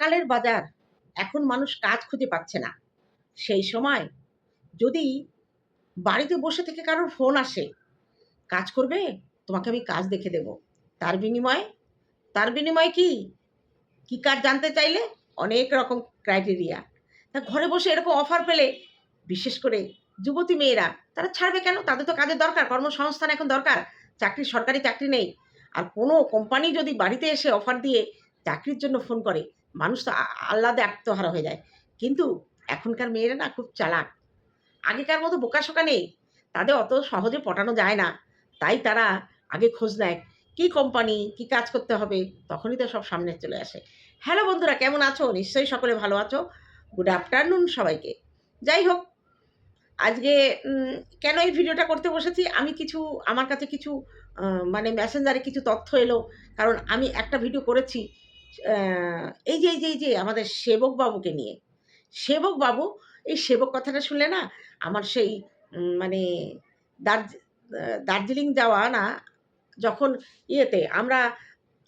আকালের বাজার এখন মানুষ কাজ খুঁজে পাচ্ছে না। সেই সময় যদি বাড়িতে বসে থেকে কারোর ফোন আসে, কাজ করবে? তোমাকে আমি কাজ দেখে দেব। তার বিনিময়ে তার বিনিময়ে কি? কি কাজ জানতে চাইলে? অনেক রকম ক্রাইটেরিয়া তা ঘরে বসে এরকম অফার পেলে, বিশেষ করে যুবতী মেয়েরা, তারা ছাড়বে কেন? তাদের তো কাজের দরকার, কর্মসংস্থান এখন দরকার, চাকরি, সরকারি চাকরি নেই। আর কোনো কোম্পানি যদি বাড়িতে এসে অফার দিয়ে চাকরির জন্য ফোন করে মানুষ তো আহ্লাদে আত্মহারা হয়ে যায়। কিন্তু এখনকার মেয়েরা না খুব চালাক। আগেকার মতো বোকাশোকা নেই। তাদের অত সহজে পটানো যায় না। তাই তারা আগে খোঁজ নেয়, কী কোম্পানি কী কাজ করতে হবে, তখনই তো সব সামনে চলে আসে। হ্যালো বন্ধুরা, কেমন আছো? নিশ্চয়ই সকলে ভালো আছো। গুড আফটারনুন সবাইকে। যাই হোক, আজকে কেন এই ভিডিওটা করতে বসেছি? আমি কিছু, আমার কাছে কিছু মানে মেসেঞ্জারে কিছু তথ্য এলো। কারণ আমি একটা ভিডিও করেছি। এই যে এই যে এই যে আমাদের সেবক বাবুকে নিয়ে। সেবক বাবু, এই সেবক কথাটা শুনলে না, আমার সেই মানে দার্জ দার্জিলিং যাওয়া না, যখন ইয়েতে আমরা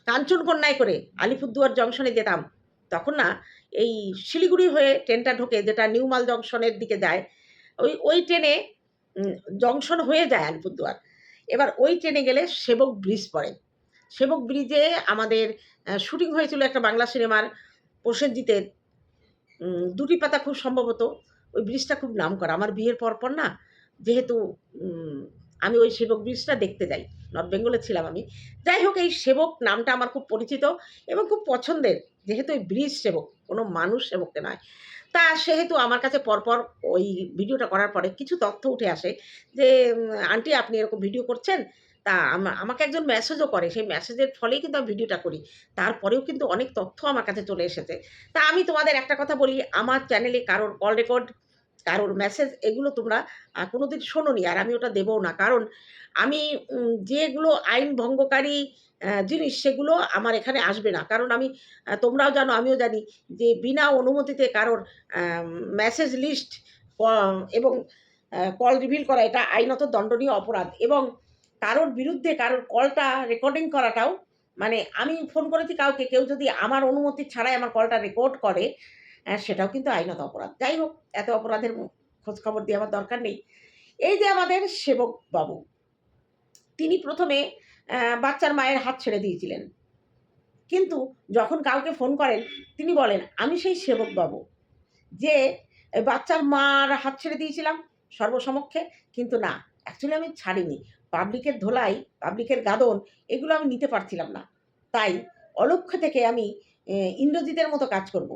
কাঞ্চনকন্যায় করে আলিপুরদুয়ার জংশনে যেতাম, তখন না এই শিলিগুড়ি হয়ে ট্রেনটা ঢোকে, যেটা নিউমাল জংশনের দিকে যায়, ওই ওই ট্রেনে জংশন হয়ে যায় আলিপুরদুয়ার। এবার ওই ট্রেনে গেলে সেবক ব্রিজ পড়ে। সেবক ব্রিজে আমাদের শুটিং হয়েছিল একটা বাংলা সিনেমার প্রসেনজিতের। দুটি পাতা খুব সম্ভবত ওই ব্রিজটা খুব নাম করা আমার বিয়ের পর পর না, যেহেতু আমি ওই সেবক ব্রিজটা দেখতে যাই, নর্থ বেঙ্গলে ছিলাম আমি। যাই হোক, এই সেবক নামটা আমার খুব পরিচিত এবং খুব পছন্দের, যেহেতু ওই ব্রিজ সেবক, কোনো মানুষ সেবককে নয়। তা সেহেতু আমার কাছে পরপর ওই ভিডিওটা করার পরে কিছু তথ্য উঠে আসে যে আন্টি আপনি এরকম ভিডিও করছেন তা আমা- আমাকে একজন মেসেজও করে। সেই মেসেজের ফলেই কিন্তু আমি ভিডিওটা করি। তারপরেও কিন্তু অনেক তথ্য আমার কাছে চলে এসেছে। তা আমি তোমাদের একটা কথা বলি, আমার চ্যানেলে কারোর কল রেকর্ড কারোর মেসেজ এগুলো তোমরা কোনো দিন শোনোনি, আর আমি ওটা দেবও না। কারণ আমি যেগুলো আইন ভঙ্গকারী জিনিস, সেগুলো আমার এখানে আসবে না। কারণ আমি তোমরাও জানো, আমিও জানি যে বিনা অনুমতিতে কারোর মেসেজ লিস্ট এবং কল রিভিল করা, এটা আইনত দণ্ডনীয় অপরাধ। এবং কারোর বিরুদ্ধে কারোর কলটা রেকর্ডিং করাটাও মানে আমি ফোন করেছি কাউকে, কেউ যদি আমার অনুমতি ছাড়াই আমার কলটা রেকর্ড করে সেটাও কিন্তু আইনত অপরাধ। যাই হোক, এত অপরাধের খোঁজখবর দিয়ে আমার দরকার নেই। এই যে আমাদের সেবক বাবু তিনি প্রথমে বাচ্চার মায়ের হাত ছেড়ে দিয়েছিলেন। কিন্তু যখন কাউকে ফোন করেন, তিনি বলেন, আমি সেই সেবক বাবু যে বাচ্চার মার হাত ছেড়ে দিয়েছিলাম সর্বসমক্ষে, কিন্তু না অ্যাকচুয়ালি আমি ছাড়িনি। পাবলিকের ধোলাই, পাবলিকের গাদন, এগুলো আমি নিতে পারছিলাম না। তাই অলক্ষ্য থেকে আমি ইন্দ্রজিতের মতো কাজ করব।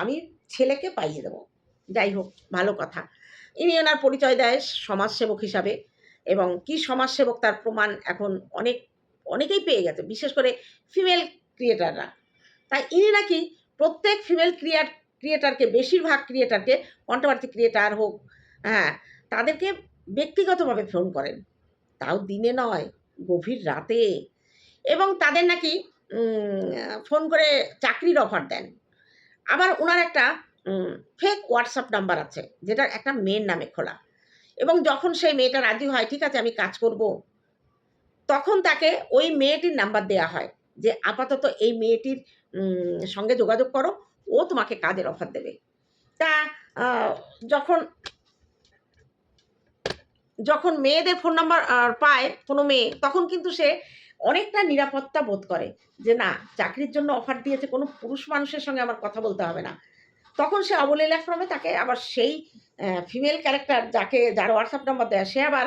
আমি ছেলেকে পাইয়ে দেবো। যাই হোক, ভালো কথা। ইনি ওনার পরিচয় দেয় সমাজসেবক হিসাবে এবং কি সমাজসেবক তার প্রমাণ এখন অনেক, অনেকেই পেয়ে গেছে, বিশেষ করে ফিমেল ক্রিয়েটাররা। তাই ইনি নাকি প্রত্যেক ফিমেল ক্রিয়েট ক্রিয়েটারকে, বেশিরভাগ ক্রিয়েটারকে কন্ট্রোভার্সি ক্রিয়েটার হোক হ্যাঁ তাদেরকে ব্যক্তিগতভাবে ফোন করেন। তাও দিনে নয়, গভীর রাতে। এবং তাদের নাকি ফোন করে চাকরির অফার দেন। আবার ওনার একটা ফেক হোয়াটসঅ্যাপ নাম্বার আছে যেটা একটা মেয়ের নামে খোলা। এবং যখন সেই মেয়েটা রাজি হয়, ঠিক আছে, আমি কাজ করব। তখন তাকে ওই মেয়েটির নাম্বার দেওয়া হয়, যে, আপাতত এই মেয়েটির সঙ্গে যোগাযোগ করো, ও তোমাকে কাজের অফার দেবে। তা যখন যখন মেয়েদের ফোন নাম্বার পায় কোনো মেয়ে, তখন কিন্তু সে অনেকটা নিরাপত্তা বোধ করে যে না, চাকরির জন্য অফার দিয়েছে, কোনো পুরুষ মানুষের সঙ্গে আমার কথা বলতে হবে না। তখন সে অবলীলাক্রমে তাকে আবার সেই ফিমেল ক্যারেক্টার যাকে, যার হোয়াটসঅ্যাপ নাম্বার দেয়, সে আবার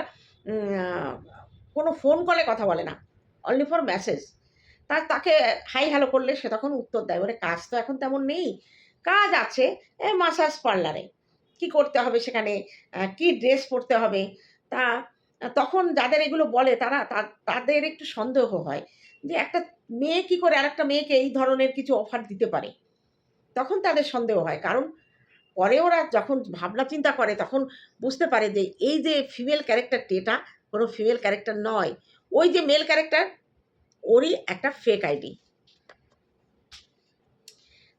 কোনো ফোন কলে কথা বলে না অনলি ফর মেসেজ তা, তাকে হাই হ্যালো করলে সে তখন উত্তর দেয় বলে কাজ তো এখন তেমন নেই, কাজ আছে মাসাজ পার্লারে কি করতে হবে সেখানে কি ড্রেস পরতে হবে? তা তখন যাদের এগুলো বলে তারা তাদের একটু সন্দেহ হয় যে একটা মেয়ে কি করে আরেকটা মেয়েকে এই ধরনের কিছু অফার দিতে পারে? তখন তাদের সন্দেহ হয়। কারণ পরে ওরা যখন ভাবনা চিন্তা করে তখন বুঝতে পারে যে এই যে ফিমেল ক্যারেক্টারটি এটা কোনো ফিমেল ক্যারেক্টার নয়। ওই যে মেল ক্যারেক্টার ওরই একটা ফেক আইডি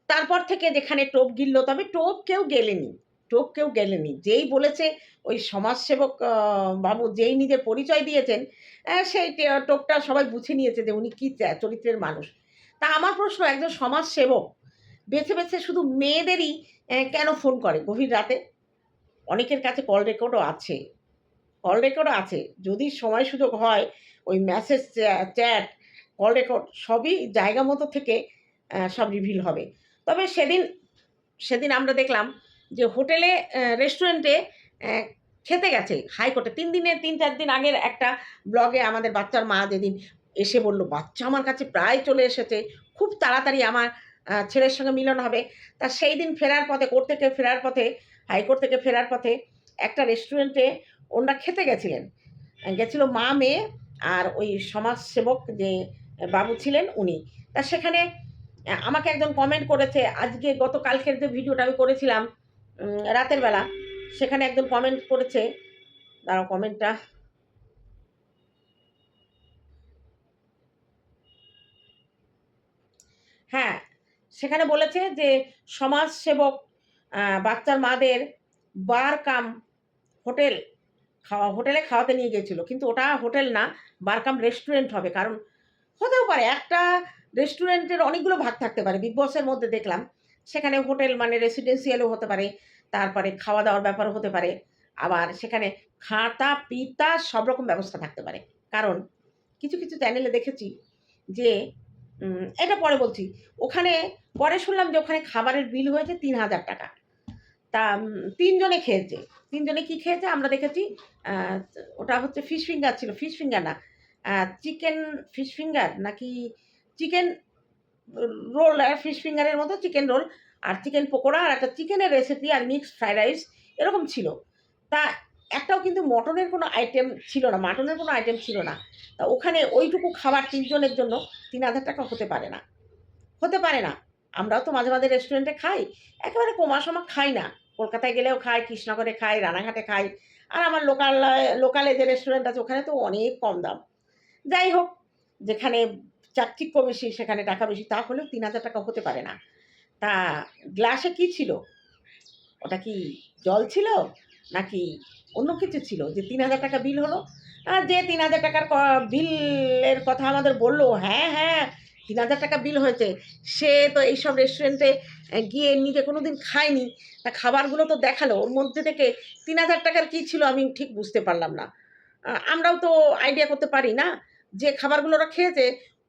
তারপর থেকে যেখানে টোপ গিললো, তবে টোপ কেউ গেলেনি। টোপ কেউ গেলেনি। যেই বলেছে, ওই সমাজসেবক বাবু যেই নিজের পরিচয় দিয়েছেন সেই টোপটা সবাই বুঝে নিয়েছে যে উনি কী চরিত্রের মানুষ। তা আমার প্রশ্ন, একজন সমাজসেবক বেছে বেছে শুধু মেয়েদেরই কেন ফোন করে গভীর রাতে? অনেকের কাছে কল রেকর্ডও আছে। কল রেকর্ডও আছে। যদি সময় সুযোগ হয়, ওই মেসেজ চ্যাট, কল রেকর্ড সবই জায়গা মতো থেকে সব রিভিল হবে। তবে সেদিন সেদিন আমরা দেখলাম যে হোটেলে রেস্টুরেন্টে খেতে গেছে হাইকোর্টে। তিন দিনের, তিন, চার দিন আগের একটা ব্লগে আমাদের বাচ্চার মা যেদিন এসে বলল, বাচ্চা আমার কাছে প্রায় চলে এসেছে, খুব তাড়াতাড়ি আমার ছেলের সঙ্গে মিলন হবে। তা সেই দিন ফেরার পথে, কোর্ট থেকে ফেরার পথে, হাইকোর্ট থেকে ফেরার পথে একটা রেস্টুরেন্টে ওনারা খেতে গেছিলেন। গেছিল মা, মেয়ে আর ওই সমাজসেবক যে বাবু ছিলেন উনি। তা সেখানে আমাকে একজন কমেন্ট করেছে, আজকে গতকালকের যে ভিডিওটা আমি করেছিলাম রাতের বেলা সেখানে একজন কমেন্ট করেছে। দাঁড়াও কমেন্টটা হ্যাঁ সেখানে বলেছে যে সমাজ সেবক বাচ্চার মাদের বার কাম হোটেল খাওয়া, হোটেলে খাওয়াতে নিয়ে গেছিল কিন্তু ওটা হোটেল না বারকাম রেস্টুরেন্ট হবে। কারণ হতেও পারে, একটা রেস্টুরেন্টের অনেকগুলো ভাগ থাকতে পারে। বিগ বসের মধ্যে দেখলাম সেখানে হোটেল মানে রেসিডেন্সিয়ালও হতে পারে, তারপরে খাওয়া দাওয়ার ব্যাপার হতে পারে, আবার সেখানে খাতা, পিতা, সব রকম ব্যবস্থা থাকতে পারে। কারণ কিছু কিছু চ্যানেলে দেখেছি যে এটা পরে বলছি, ওখানে পরে শুনলাম যে ওখানে খাবারের বিল হয়েছে তিন হাজার টাকা। তা তিনজনে খেয়েছে। তিনজনে কি খেয়েছে? আমরা দেখেছি ওটা হচ্ছে ফিশ ফিঙ্গার ছিল। ফিশ ফিঙ্গার না চিকেন ফিশ ফিঙ্গার নাকি চিকেন রোল ফিশ ফিঙ্গারের মতো চিকেন রোল আর চিকেন পকোড়া আর একটা চিকেনের রেসিপি আর মিক্সড ফ্রাইড রাইস এরকম ছিল। তা একটাও কিন্তু মটনের কোনো আইটেম ছিল না মাটনের কোনো আইটেম ছিল না। তা ওখানে ওইটুকু খাবার তিনজনের জন্য তিন হাজার টাকা হতে পারে না। হতে পারে না। আমরাও তো মাঝে মাঝে রেস্টুরেন্টে খাই। একেবারে কোমাসমা খাই না। কলকাতায় গেলেও খাই, কৃষ্ণনগরে খাই, রানাঘাটে খাই। আর আমার লোকাল লোকালে যে রেস্টুরেন্ট আছে, ওখানে তো অনেক কম দাম। যাই হোক, যেখানে চাকচিক্য বেশি সেখানে টাকা বেশি, তা হলেও তিন হাজার টাকা হতে পারে না। তা গ্লাসে কি ছিল? ওটা কি জল ছিল? নাকি অন্য কিছু ছিল? যে তিন হাজার টাকা বিল হলো? আর যে তিন হাজার টাকার বিলের কথা আমাদের বলল হ্যাঁ হ্যাঁ তিন হাজার টাকা বিল হয়েছে। সে তো এইসব রেস্টুরেন্টে গিয়ে নিজে কোনো দিন খায়নি। তা খাবারগুলো তো দেখাল। ওর মধ্যে থেকে তিন হাজার টাকার কী ছিল আমি ঠিক বুঝতে পারলাম না। আমরাও তো আইডিয়া করতে পারি না যে খাবারগুলো ওরা খেয়েছে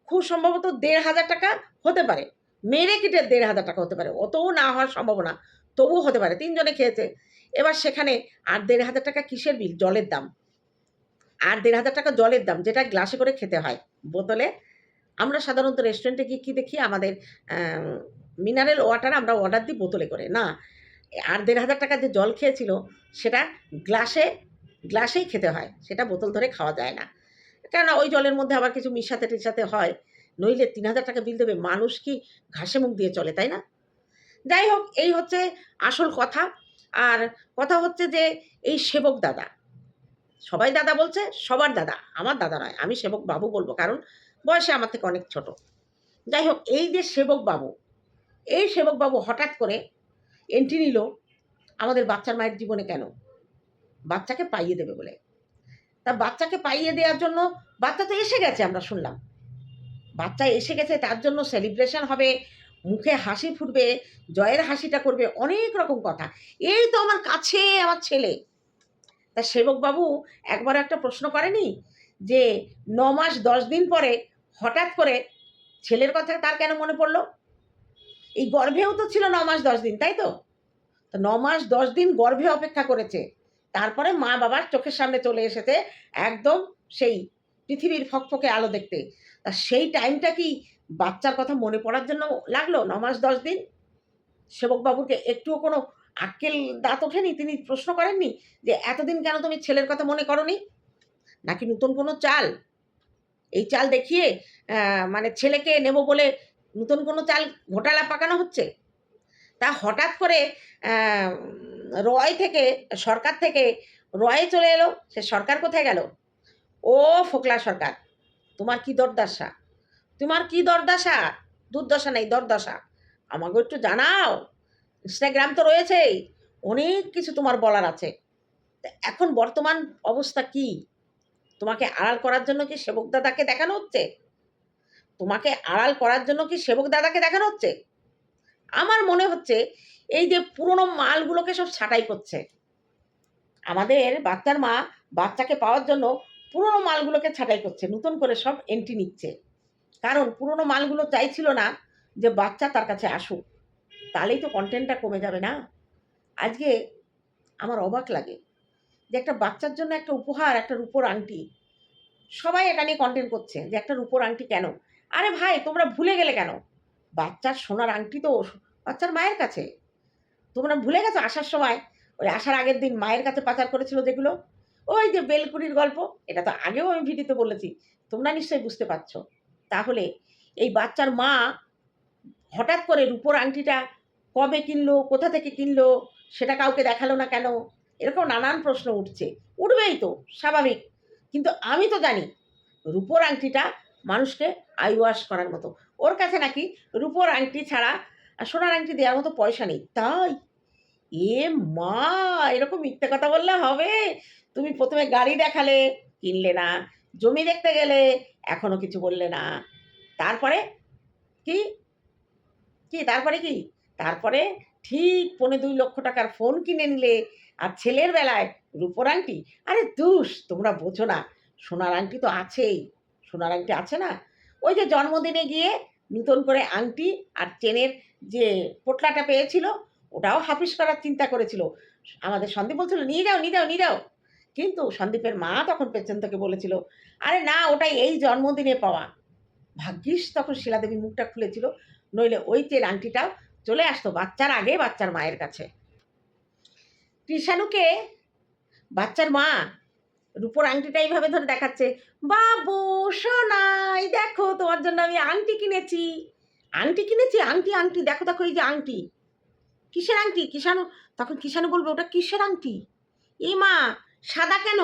খুব সম্ভবত দেড় হাজার টাকা হতে পারে। মেরে কিটে দেড় হাজার টাকা হতে পারে। অতও না হওয়ার সম্ভাবনা তবুও হতে পারে। তিনজনে খেয়েছে। এবার সেখানে আর দেড় হাজার টাকা কিসের বিল? জলের দাম। আর দেড় হাজার টাকা জলের দাম, যেটা গ্লাসে করে খেতে হয় বোতলে। আমরা সাধারণত রেস্টুরেন্টে গিয়ে কী দেখি? আমাদের মিনারেল ওয়াটার আমরা অর্ডার দিই বোতলে করে। না, আর দেড় হাজার টাকা যে জল খেয়েছিল, সেটা গ্লাসে, গ্লাসেই খেতে হয়। সেটা বোতল ধরে খাওয়া যায় না। কেননা ওই জলের মধ্যে আবার কিছু মিশাতে টিশাতে হয়। নইলে তিন হাজার টাকা বিল দেবে, মানুষ কি ঘাসে মুখ দিয়ে চলে, তাই না? যাই হোক, এই হচ্ছে আসল কথা। আর কথা হচ্ছে যে, এই সেবক দাদা, সবাই দাদা বলছে, সবার দাদা, আমার দাদা নয়, আমি সেবক বাবু বলব, কারণ বয়সে আমার থেকে অনেক ছোট। যাই হোক, এই যে সেবক বাবু, এই সেবক বাবু হঠাৎ করে এন্ট্রি নিল আমাদের বাচ্চার মায়ের জীবনে কেন? বাচ্চাকে পাইয়ে দেবে বলে। তা বাচ্চাকে পাইয়ে দেওয়ার জন্য বাচ্চা তো এসে গেছে আমরা শুনলাম। বাচ্চা এসে গেছে, তার জন্য সেলিব্রেশন হবে, মুখে হাসি ফুটবে, জয়ের হাসিটা করবে, অনেক রকম কথা। এই তো আমার কাছে, আমার ছেলে। তা সেবকবাবু একবার একটা প্রশ্ন করেনি যে ন মাস দশ দিন পরে হঠাৎ করে ছেলের কথা তার কেন মনে পড়ল? এই গর্ভেও তো ছিল ন মাস দশ দিন, তাই তো? তো ন মাস দশ দিন গর্ভে অপেক্ষা করেছে। তারপরে মা বাবার চোখের সামনে চলে এসেছে একদম সেই পৃথিবীর ফকফকে আলো দেখতে। তা সেই টাইমটা কি বাচ্চার কথা মনে পড়ার জন্য লাগল? ন মাস, দশ দিন? সেবকবাবুকে একটুও কোনো আক্কেল দাঁত ওঠেনি? তিনি প্রশ্ন করেননি যে, এতদিন কেন তুমি ছেলের কথা মনে করনি? নাকি নতুন কোনো চাল? এই চাল দেখিয়ে মানে ছেলেকে নেব বলে নতুন কোনো চাল ঘোটালা পাকানো হচ্ছে? তা হঠাৎ করে রয় থেকে, সরকার থেকে রয়ে চলে এলো। সে সরকার কোথায় গেল? ও ফোকলা সরকার, তোমার কি দরদশা? তোমার কি দরদশা? দুর্দশা নেই, দরদশা। আমাকে একটু জানাও। ইনস্টাগ্রাম তো রয়েছেই, অনেক কিছু তোমার বলার আছে। এখন বর্তমান অবস্থা কি? তোমাকে আড়াল করার জন্য কি সেবক দাদাকে দেখানো হচ্ছে? তোমাকে আড়াল করার জন্য কি সেবক দাদাকে দেখানো হচ্ছে? আমার মনে হচ্ছে এই যে পুরনো মালগুলোকে সব ছাঁটাই করছে। আমাদের বাচ্চার মা বাচ্চাকে পাওয়ার জন্য পুরনো মালগুলোকে ছাঁটাই করছে, নতুন করে সব এন্ট্রি নিচ্ছে। কারণ পুরনো মালগুলো চাইছিল না যে বাচ্চা তার কাছে আসুক। তাহলেই তো কন্টেন্টটা কমে যাবে না। আজকে আমার অবাক লাগে যে একটা বাচ্চার জন্য একটা উপহার, একটা রূপোর আংটি, সবাই এটা নিয়ে কন্টেন্ট করছে যে একটা রূপোর আংটি কেন? আরে ভাই, তোমরা ভুলে গেলে কেন? বাচ্চার সোনার আংটি তো বাচ্চার মায়ের কাছে। তোমরা ভুলে গেছো আসার সময়? ওই আসার আগের দিন মায়ের কাছে পাচার করেছিল যেগুলো? ওই যে বেলকুড়ির গল্প, এটা তো আগেও আমি ভিডিওতে বলেছি। তোমরা নিশ্চয়ই বুঝতে পারছ। তাহলে এই বাচ্চার মা হঠাৎ করে রূপোর আংটিটা কবে কিনলো, কোথা থেকে কিনলো, সেটা কাউকে দেখাল না কেন? এরকম নানান প্রশ্ন উঠছে। উঠবেই তো, স্বাভাবিক। কিন্তু আমি তো জানি, রূপোর আংটিটা মানুষকে আই ওয়াশ করার মতো। ওর কাছে নাকি রূপোর আংটি ছাড়া সোনার আংটি দেওয়ার মতো পয়সা নেই। তাই? এ মা, এরকম মিথ্যে কথা বললে হবে। তুমি প্রথমে গাড়ি দেখালে, কিনলে না। জমি দেখতে গেলে, এখনও কিছু বললে না। তারপরে কি? কি, তারপরে কি? তারপরে ঠিক পৌনে দুই লক্ষ টাকার ফোন কিনে নিলে আর ছেলের বেলায় রূপোর আংটি। আরে দুষ তোমরা বোঝো না। সোনার আংটি তো আছেই। সোনার আংটি আছে না? ওই যে জন্মদিনে গিয়ে নতুন করে আংটি আর চেনের যে পোটলাটা পেয়েছিল, ওটাও হাফিস করার চিন্তা করেছিল। আমাদের সন্দীপ বলছিল, নিয়ে যাও নিয়ে যাও নিয়ে যাও। কিন্তু সন্দীপের মা তখন পেছন থেকে বলেছিল, আরে না, ওটাই এই জন্মদিনে পাওয়া। ভাগ্যিস তখন শিলাদেবী মুখটা খুলেছিল, নইলে ওই চেন আংটিটাও চলে আসতো বাচ্চার আগে বাচ্চার মায়ের কাছে। কৃষাণুকে বাচ্চার মা রূপোর আংটিটা এইভাবে ধরে দেখাচ্ছে, বাবু, সোনাই, দেখো তোমার জন্য আমি আংটি কিনেছি। আংটি কিনেছি? আংটি আংটি, দেখো দেখো, এই যে আংটি। কিসের আংটি? কিষাণু তখন কিষাণু বলবে, ওটা কিসের আংটি? এ মা, সাদা কেন?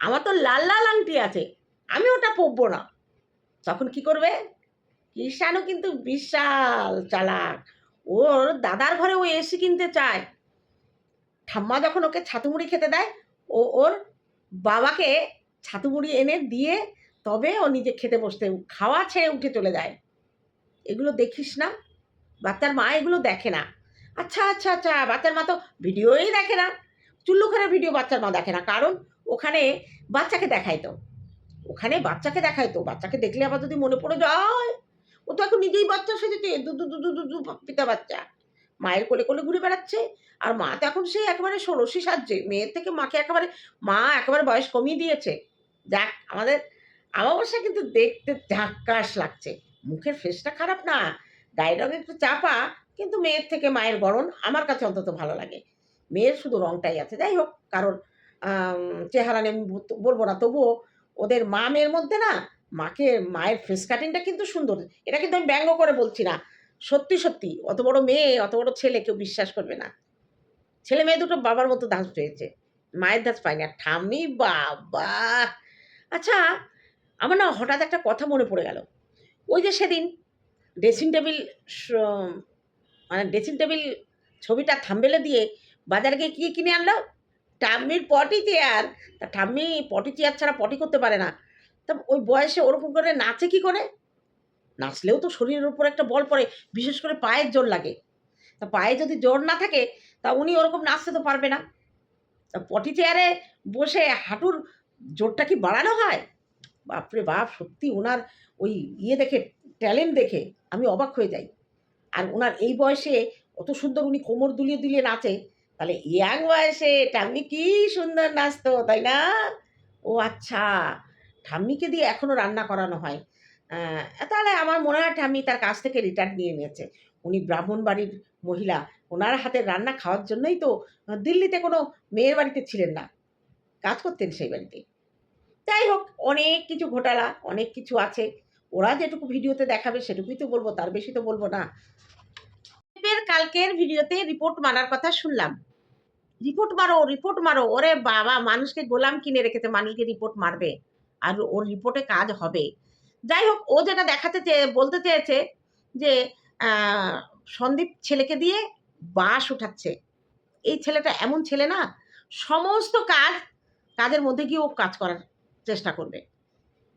আমার তো লাল লাল আংটি আছে, আমি ওটা পরবো না। তখন কি করবে? কিষাণু কিন্তু বিশাল চালাক। ওর দাদার ঘরে ও এসি কিনতে চায়। ঠাম্মা যখন ওকে ছাতু মুড়ি খেতে দেয়, ও ওর বাবাকে ছাতু মুড়ি এনে দিয়ে তবে ও নিজে খেতে বসতে খাওয়া ছেড়ে উঠে চলে যায়। এগুলো দেখিস না। বাচ্চার মা এগুলো দেখে না। আচ্ছা আচ্ছা আচ্ছা বাচ্চার মা তো ভিডিওই দেখে না। চুল্লু ঘরের ভিডিও বাচ্চার মা দেখে না। কারণ ওখানে বাচ্চাকে দেখায় তো। ওখানে বাচ্চাকে দেখায় তো। বাচ্চাকে দেখলে আবার যদি মনে পড়ে যায়, ও তো এখন নিজেই বাচ্চা সেজেছে দু দু দু দু দু, পিতা বাচ্চা। মায়ের কোলে কোলে ঘুরে বেড়াচ্ছে। আর মা তো এখন সে একেবারে ষোড়শী সাজছে। মেয়ের থেকে মাকে একেবারে, মা একেবারে বয়স কমিয়ে দিয়েছে। যাক, আমাদের আমাবস্যা কিন্তু দেখতে ঝাক্কাস লাগছে। মুখের ফেসটা খারাপ না, গায়ের একটু চাপা, কিন্তু মেয়ের থেকে মায়ের গড়ন আমার কাছে অন্তত ভালো লাগে। মেয়ের শুধু রঙটাই আছে। যাই হোক কারণ চেহারা নিয়ে আমি বলব না। তবুও ওদের মা মেয়ের মধ্যে না, মাকে, মায়ের ফেস কাটিংটা কিন্তু সুন্দর। এটা কিন্তু আমি ব্যঙ্গ করে বলছি না। সত্যি সত্যি, অত বড় মেয়ে, অত বড় ছেলে কেউ বিশ্বাস করবে না। ছেলে মেয়ে দুটো বাবার মতো দাঁত পেয়েছে মায়ের দাঁত পায়নি। আর ঠাম্মি, বাবা! আচ্ছা আমার না হঠাৎ একটা কথা মনে পড়ে গেল। ওই যে সেদিন ড্রেসিং টেবিল মানে ড্রেসিং টেবিল ছবিটা থাম্বেলে দিয়ে বাজারে গিয়ে কী কিনে আনলো? ঠাম্মির পটি চেয়ার তা ঠাম্মি পটি চেয়ার ছাড়া পটি করতে পারে না। তা ওই বয়সে ওরকম করে নাচে কি করে? নাচলেও তো শরীরের উপর একটা বল পড়ে, বিশেষ করে পায়ের জোর লাগে। তা পায়ে যদি জোর না থাকে, তা উনি ওরকম নাচতে তো পারবে না। তা পটি চেয়ারে বসে হাঁটুর জোরটা কি বাড়ানো হয়? বাপরে বাপ, সত্যি ওনার ওই ইয়ে দেখে, ট্যালেন্ট দেখে আমি অবাক হয়ে যাই। আর ওনার এই বয়সে অত সুন্দর উনি কোমর দুলিয়ে দুলিয়ে নাচে, তাহলে ইয়াং বয়সে ঠাম্মি কি সুন্দর নাচতো, তাই না? ও আচ্ছা ঠাম্মিকে দিয়ে এখনও রান্না করানো হয়। তাহলে আমার মনে হয় ঠাম্মি তার কাছ থেকে রিটার্ন নিয়ে নিয়েছে। উনি ব্রাহ্মণ বাড়ির মহিলা, ওনার হাতের রান্না খাওয়ার জন্যই তো দিল্লিতে কোনো মেয়ের বাড়িতে ছিলেন না। কাজ করতেন সেই বাড়িতে। যাই হোক, অনেক কিছু ঘোটালা, অনেক কিছু আছে। ওরা যেটুকু ভিডিওতে দেখাবে সেটুকুই তো বলব, তার বেশি তো বলব না। কালকের ভিডিওতে রিপোর্ট মারার কথা শুনলাম। রিপোর্ট মারো রিপোর্ট মারো। ওরে বাবা, মানুষকে গোলাম কিনে রেখেছে মানুষকে রিপোর্ট মারবে। আর ওর রিপোর্টে কাজ হবে। যাই হোক ও যেটা দেখাতে চেয়ে বলতে চেয়েছে যে সন্দীপ ছেলেকে দিয়ে বাস উঠাচ্ছে। এই ছেলেটা এমন ছেলে না, সমস্ত কাজ কাজের মধ্যে গিয়ে ও কাজ করার চেষ্টা করবে।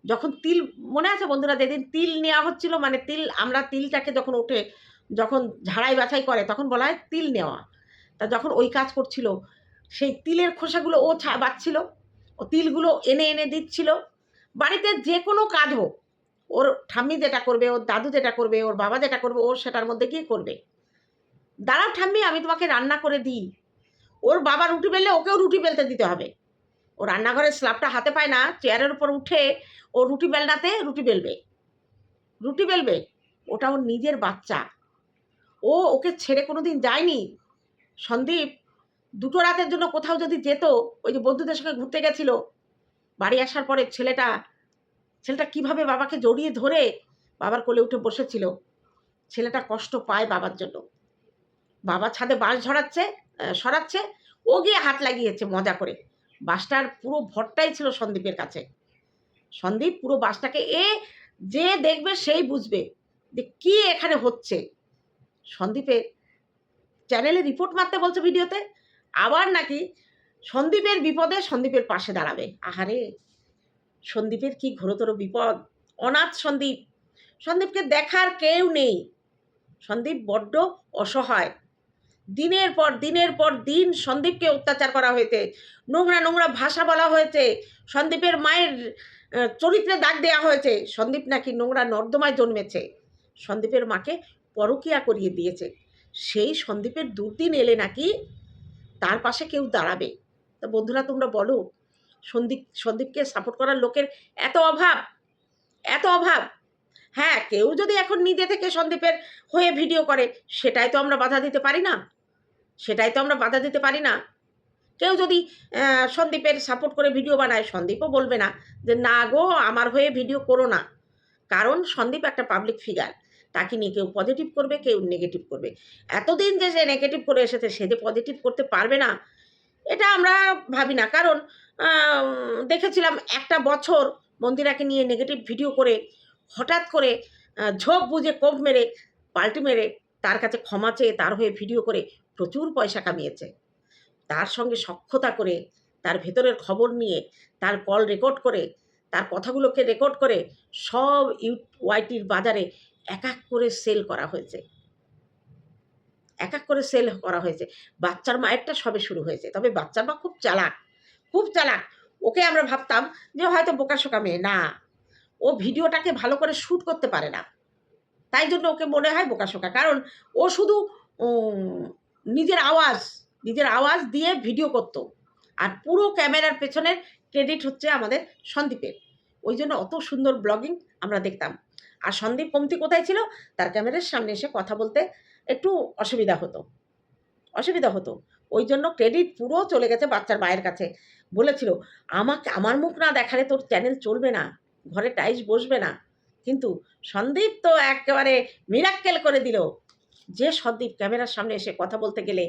যখন তিল, মনে আছে বন্ধুরা, যেদিন তিল নেওয়া হচ্ছিল মানে তিল, আমরা তিলটাকে যখন ওঠে, যখন ঝাড়াই বাছাই করে, তখন বলা হয় তিল নেওয়া। তা যখন ওই কাজ করছিল, সেই তিলের খোসাগুলো ও ছা, বাচ্ছিল, ও তিলগুলো এনে এনে দিচ্ছিল। বাড়িতে যে কোনো কাজ হোক ওর ঠাম্মি যেটা করবে, ওর দাদু যেটা করবে, ওর বাবা যেটা করবে ওর সেটার মধ্যে গিয়ে করবে? দাঁড়াও ঠাম্মি, আমি তোমাকে রান্না করে দিই। ওর বাবা রুটি বেললে ওকেও রুটি বেলতে দিতে হবে। ও রান্নাঘরের স্ল্যাবটা হাতে পায় না, চেয়ারের উপর উঠে ও রুটি বেলনাতে রুটি বেলবে। রুটি বেলবে, ওটা ওর নিজের বাচ্চা। ও ওকে ছেড়ে কোনো দিন যায়নি। সন্দীপ, দুটো রাতের জন্য কোথাও যদি যেত, ওই যে বন্ধুদের সঙ্গে ঘুরতে গেছিল, বাড়ি আসার পরে ছেলেটা ছেলেটা কীভাবে বাবাকে জড়িয়ে ধরে বাবার কোলে উঠে বসেছিল? ছেলেটা কষ্ট পায় বাবার জন্য। বাবা ছাদে বাঁশ ঝরাচ্ছে সরাচ্ছে, ও গিয়ে হাত লাগিয়েছে মজা করে। বাসটার পুরো ভরটাই ছিল সন্দীপের কাছে। সন্দীপ পুরো বাসটাকে এ, যে দেখবে সেই বুঝবে যে কি এখানে হচ্ছে। সন্দীপের চ্যানেলে রিপোর্ট মারতে বলছে ভিডিওতে, আবার নাকি সন্দীপের বিপদে সন্দীপের পাশে দাঁড়াবে। আহারে! সন্দীপের কি ঘোরতর বিপদ? অনাথ সন্দীপ, সন্দীপকে দেখার কেউ নেই। সন্দীপ বড্ড অসহায়। দিনের পর দিনের পর দিন সন্দীপকে অত্যাচার করা হয়েছে। নোংরা নোংরা ভাষা বলা হয়েছে। সন্দীপের মায়ের চরিত্রে দাগ দেওয়া হয়েছে। সন্দীপ নাকি নোংরা নর্দমায় জন্মেছে। সন্দীপের মাকে পরকিয়া করিয়ে দিয়েছে। সেই সন্দীপের দুর্দিন এলে নাকি তার পাশে কেউ দাঁড়াবে। তা বন্ধুরা, তোমরা বলো সন্দীপ, সন্দীপকে সাপোর্ট করার লোকের এত অভাব এত অভাব। হ্যাঁ কেউ যদি এখন নিজে থেকে সন্দীপের হয়ে ভিডিও করে, সেটাই তো আমরা বাধা দিতে পারি না। সেটাই তো আমরা বাধা দিতে পারি না। কেউ যদি সন্দীপের সাপোর্ট করে ভিডিও বানায়, সন্দীপও বলবে না যে, না গো, আমার হয়ে ভিডিও করো না। কারণ সন্দীপ একটা পাবলিক ফিগার তাকে নিয়ে কেউ পজিটিভ করবে, কেউ নেগেটিভ করবে। এতদিন যে সে নেগেটিভ করে এসেছে, সে যে পজিটিভ করতে পারবে না, এটা আমরা ভাবি না। কারণ দেখেছিলাম একটা বছর মন্দিরাকে নিয়ে নেগেটিভ ভিডিও করে হঠাৎ করে ঝোপ বুঝে কোপ মেরে, পাল্টি মেরে তার কাছে ক্ষমা চেয়ে তার হয়ে ভিডিও করে প্রচুর পয়সা কামিয়েছে। তার সঙ্গে সক্ষতা করে, তার ভেতরের খবর নিয়ে, তার কল রেকর্ড করে, তার কথাগুলোকে রেকর্ড করে সব ইউ ওয়াইটির বাজারে এক এক করে সেল করা হয়েছে। এক এক করে সেল করা হয়েছে। বাচ্চার মায়েরটা সবে শুরু হয়েছে। তবে বাচ্চার মা খুব চালাক। খুব চালাক। ওকে আমরা ভাবতাম যে হয়তো বোকাশোকা মেয়ে না, ও ভিডিওটাকে ভালো করে শ্যুট করতে পারে না। তাই জন্য ওকে মনে হয় বোকাশোকা কারণ ও শুধু নিজের আওয়াজ নিজের আওয়াজ দিয়ে ভিডিও করতো। আর পুরো ক্যামেরার পেছনের ক্রেডিট হচ্ছে আমাদের সন্দীপের। ওই জন্য অত সুন্দর ব্লগিং আমরা দেখতাম। আর সন্দীপ কমতি কোথায় ছিল? তার ক্যামেরার সামনে এসে কথা বলতে একটু অসুবিধা হতো। অসুবিধা হতো। ওই জন্য ক্রেডিট পুরো চলে গেছে বাচ্চার মায়ের কাছে। বলেছিল, আমাকে, আমার মুখ না দেখালে তোর চ্যানেল চলবে না, ঘরে টাইস বসবে না। কিন্তু সন্দীপ তো একেবারে মিরাক্কেল করে দিল। যে সন্দীপ ক্যামেরার সামনে এসে কথা বলতে গেলে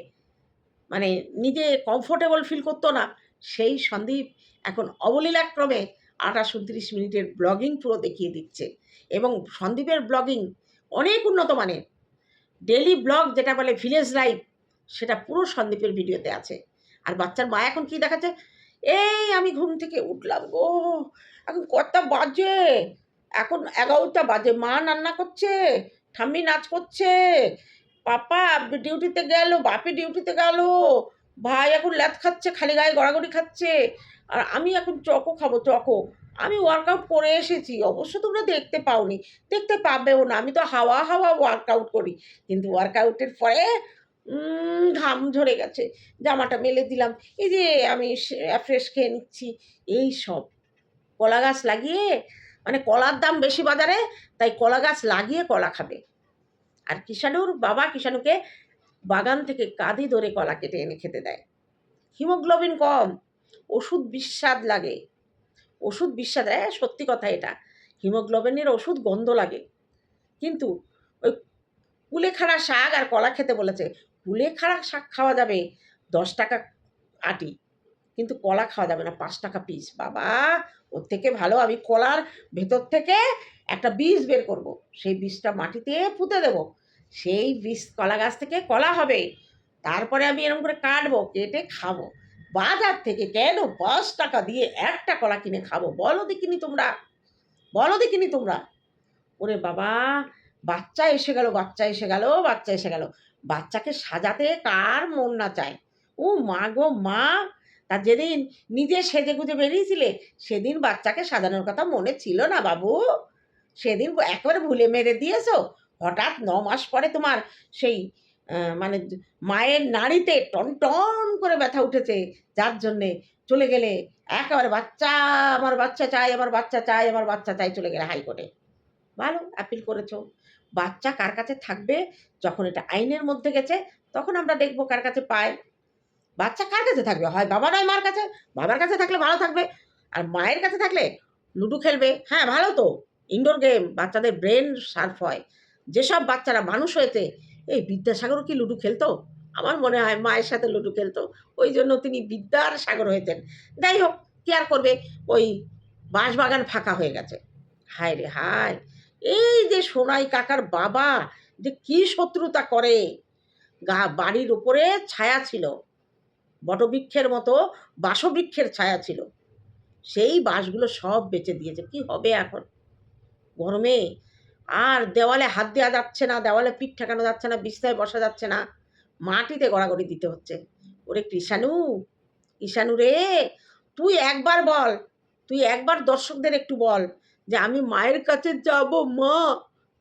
মানে নিজে কমফোর্টেবল ফিল করতো না, সেই সন্দীপ এখন অবলীলাক্রমে আঠাশ উনত্রিশ মিনিটের ব্লগিং পুরো দেখিয়ে দিচ্ছে। এবং সন্দীপের ব্লগিং অনেক উন্নত মানের। ডেলি ব্লগ যেটা বলে ভিলেজ লাইফ সেটা পুরো সন্দীপের ভিডিওতে আছে। আর বাচ্চার মা এখন কি দেখাচ্ছে? এই আমি ঘুম থেকে উঠলাম গো। এখন কটা বাজে? এখন এগারোটা বাজে। মা রান্না করছে, ঠাম্মি নাচ করছে, পাপা ডিউটিতে গেল, বাপি ডিউটিতে গেল, ভাই এখন ল্যাথ খাচ্ছে, খালি গায়ে গড়াগড়ি খাচ্ছে। আর আমি এখন চকো খাব, চকো। আমি ওয়ার্কআউট করে এসেছি। অবশ্য তোমরা দেখতে পাওনি। দেখতে পাবেও না। আমি তো হাওয়া হাওয়া ওয়ার্কআউট করি। কিন্তু ওয়ার্কআউটের পরে ঘাম ঝরে গেছে, জামাটা মেলে দিলাম। এই যে আমি ফ্রেশ খেয়ে নিচ্ছি। এই সব। কলা গাছ লাগিয়ে মানে কলার দাম বেশি বাজারে, তাই কলা গাছ লাগিয়ে কলা খাবে। আর কিষাণুর বাবা কিষাণুকে বাগান থেকে কাঁধে ধরে কলা কেটে এনে খেতে দেয়। হিমোগ্লোবিন কম, ওষুধ বিস্বাদ লাগে। ওষুধ বিস্বাদ হ্যাঁ সত্যি কথা এটা। হিমোগ্লোবিনের ওষুধ গন্ধ লাগে। কিন্তু ওই কুলেখাড়া শাক আর কলা খেতে বলেছে কুলেখাড়া শাক খাওয়া যাবে, দশ টাকা আটি। কিন্তু কলা খাওয়া যাবে না, পাঁচ টাকা পিস বাবা, ওর থেকে ভালো আমি কলার ভেতর থেকে একটা বীজ বের করব। সেই বীজটা মাটিতে পুঁতে দেবো। সেই বীজ, কলা গাছ থেকে কলা হবে। তারপরে আমি এরকম করে কাটবো, কেটে খাব। বাজার থেকে কেন পাঁচ টাকা দিয়ে একটা কলা কিনে খাব? বলো দেখিনি তোমরা। বলো দেখিনি তোমরা। ওরে বাবা, বাচ্চা এসে গেল, বাচ্চা এসে গেল, বাচ্চা এসে গেল। বাচ্চাকে সাজাতে কার মন না চায়। ও মা গো, মা! তা যেদিন নিজে সেজে গুজে বেরিয়েছিলে, সেদিন বাচ্চাকে সাজানোর কথা মনে ছিল না বাবু। সেদিন একেবারে ভুলে মেরে দিয়েছ। হঠাৎ ন মাস পরে তোমার সেই মানে মায়ের নাড়িতে টন টন করে ব্যথা উঠেছে। যার জন্যে চলে গেলে একেবারে বাচ্চা, আমার বাচ্চা চাই, আমার বাচ্চা চাই, আমার বাচ্চা চাই চলে গেলে হাইকোর্টে। ভালো অ্যাপিল করেছ। বাচ্চা কার কাছে থাকবে, যখন এটা আইনের মধ্যে গেছে, তখন আমরা দেখব কার কাছে পায়। বাচ্চা কার কাছে থাকবে? হয় বাবা নয় মার কাছে? বাবার কাছে থাকলে ভালো থাকবে। আর মায়ের কাছে থাকলে লুডো খেলবে। হ্যাঁ ভালো তো। ইনডোর গেম বাচ্চাদের ব্রেন শার্প হয়। যেসব বাচ্চারা মানুষ হয়েছে, এই বিদ্যাসাগরও কি লুডো খেলতো? আমার মনে হয় মায়ের সাথে লুডো খেলতো। ওই জন্য তিনি বিদ্যার সাগর হয়েছেন। যাই হোক, কি আর করবে? ওই বাঁশবাগান ফাঁকা হয়ে গেছে। হায় রে, হায়। এই যে সোনাই কাকার বাবা, যে কি শত্রুতা করে। গা, বাড়ির উপরে ছায়া ছিল। বটবৃক্ষের মতো বাসবৃক্ষের ছায়া ছিল। সেই বাঁশগুলো সব বেচে দিয়েছে। কি হবে এখন? গরমে আর দেওয়ালে হাত দেওয়া যাচ্ছে না, দেওয়ালে পিঠ ঠেকানো যাচ্ছে না, বিছনায় বসা যাচ্ছে না। মাটিতে গড়াগড়ি দিতে হচ্ছে। ওরে কৃষাণু কৃষাণু রে, তুই একবার বল, তুই একবার দর্শকদের একটু বল। যে আমি মায়ের কাছে যাব, মা,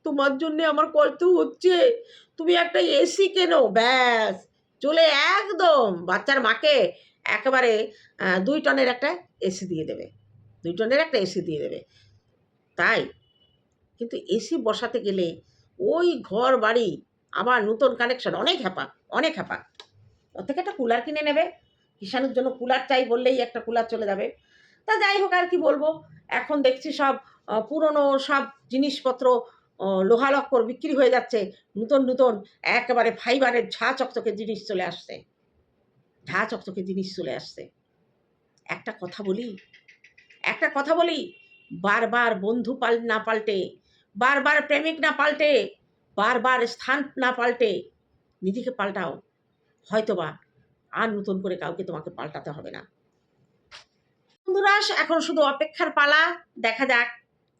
তোমার জন্য আমার কষ্ট হচ্ছে। তুমি একটা এসি কেনো? ব্যাস, চলে একদম। বাচ্চার মাকে একেবারে দুই টনের একটা এসি দিয়ে দেবে। দুই টনের একটা এসি দিয়ে দেবে। তাই? কিন্তু এসি বসাতে গেলে ওই ঘর বাড়ি আবার নতুন কানেকশন অনেক হ্যাপা অনেক হ্যাপা। ওর থেকে একটা কুলার কিনে নেবে। কিষাণুর জন্য কুলার চাই বললেই একটা কুলার চলে যাবে। তা যাই হোক আর কি বলব। এখন দেখছি সব পুরনো সব জিনিসপত্র লোহা লক্কর বিক্রি হয়ে যাচ্ছে। নূতন নূতন, একেবারে ফাইবারের ঝা চকচকে জিনিস চলে আসছে। ঝা চকচকে জিনিস চলে আসছে। একটা কথা বলি, একটা কথা বলি, বারবার বন্ধু পাল না পাল্টে, বারবার প্রেমিক না পাল্টে, বারবার স্থান না পাল্টে, নিজেকে পাল্টাও। হয়তোবা আর নতুন করে কাউকে তোমাকে পাল্টাতে হবে না। বন্ধুরা, এখন শুধু অপেক্ষার পালা, দেখা যাক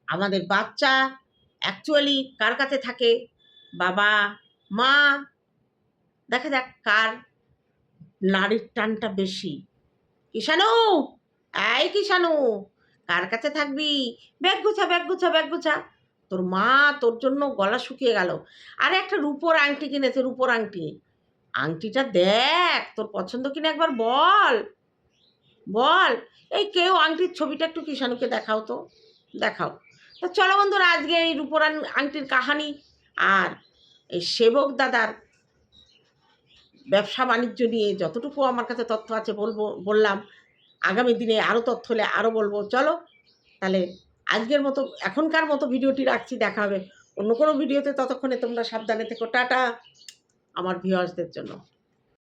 আমাদের বাচ্চা অ্যাকচুয়ালি কার কাছে থাকে? বাবা, মা। দেখা যাক কার নারীর টানটা বেশি। কিষাণু! এই কিষাণু, কার কাছে থাকবি? ব্যাগ গুছা ব্যাগ গুছা ব্যাগ গুছা। তোর মা তোর জন্য গলা শুকিয়ে গেল। আরে একটা রূপোর আংটি কিনেছে, রূপোর আংটি। আংটিটা দেখ, তোর পছন্দ কিনা একবার বল। বল। এই কেউ আংটির ছবিটা একটু কিষাণুকে দেখাও তো। দেখাও। তো চলো বন্ধুরা, আজকে এই রূপোর আং- আংটির কাহানি আর এই সেবক দাদার ব্যবসা বাণিজ্য নিয়ে যতটুকু আমার কাছে তথ্য আছে বলব, বললাম। আগামী দিনে আরও তথ্য হলে আরও বলব। চলো, তাহলে আজকের মতো, এখনকার মতো ভিডিওটি রাখছি, দেখা হবে অন্য কোনো ভিডিওতে। ততক্ষণে তোমরা সাবধানে থেকো। টাটা, আমার ভিউয়ার্সদের জন্য।